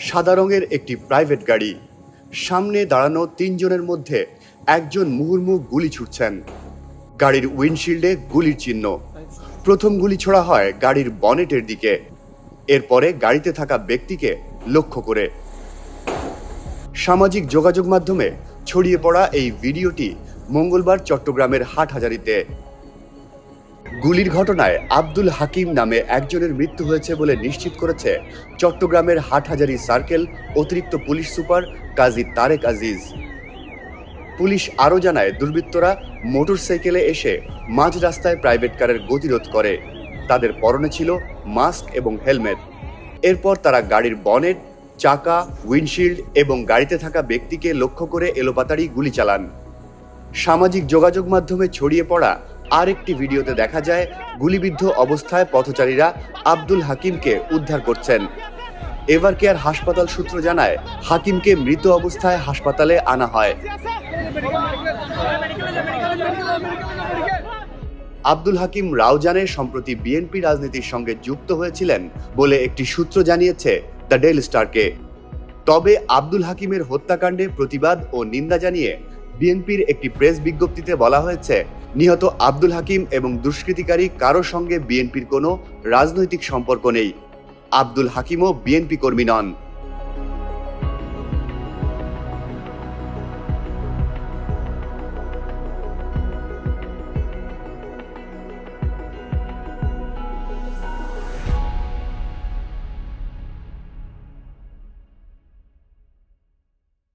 সাদা রঙের একটি প্রাইভেট গাড়ি। সামনে দাঁড়ানো তিনজনের মধ্যে একজন মুহুর্মুখ গুলি ছুটছেন। গাড়ির উইন্ডশিল্ডে গুলির চিহ্ন। প্রথম গুলি ছোড়া হয় গাড়ির বনেটের দিকে। এরপরে গাড়িতে থাকা ব্যক্তিকে লক্ষ্য করে। সামাজিক যোগাযোগ মাধ্যমে ছড়িয়ে পড়া এই ভিডিওটি মঙ্গলবার চট্টগ্রামের হাটহাজারিতে। গুলির ঘটনায় আব্দুল হাকিম নামে একজনের মৃত্যু হয়েছে বলে নিশ্চিত করেছে চট্টগ্রামের হাটহাজারি সার্কেল, অতিরিক্ত police super Kazi Tarek Aziz. Police আরও জানায়, দুর্বৃত্তরা মোটরসাইকেলে এসে মাঝ রাস্তায় প্রাইভেট কারের গতিরোধ করে। তাদের পরনে ছিল মাস্ক এবং হেলমেট। এরপর তারা গাড়ির বনেট, চাকা, উইন্ডশিল্ড এবং গাড়িতে থাকা ব্যক্তিকে লক্ষ্য করে এলোপাতাড়ি গুলি চালান। সামাজিক যোগাযোগ মাধ্যমে ছড়িয়ে পড়া আরেকটি ভিডিওতে দেখা যায় গুলিবিদ্ধ অবস্থায় পথচারীরা আব্দুল হাকিমকে উদ্ধার করছেন। এভার কেয়ার হাসপাতাল সূত্র জানায়, হাকিমকে মৃত অবস্থায় হাসপাতালে আনা হয়। আব্দুল হাকিম রাউজানের সম্প্রতি বিএনপি রাজনীতির সঙ্গে যুক্ত হয়েছিলেন বলে একটি সূত্র জানিয়েছে দ্য ডেল স্টারকে। তবে আব্দুল হাকিমের হত্যাকাণ্ডে প্রতিবাদ ও নিন্দা জানিয়ে বিএনপির একটি প্রেস বিজ্ঞপ্তিতে বলা হয়েছে নিহত আব্দুল হাকিম এবং দুষ্কৃতিকারী কারও সঙ্গে বিএনপির কোনো রাজনৈতিক সম্পর্ক নেই। আব্দুল হাকিমও বিএনপি কর্মী নন।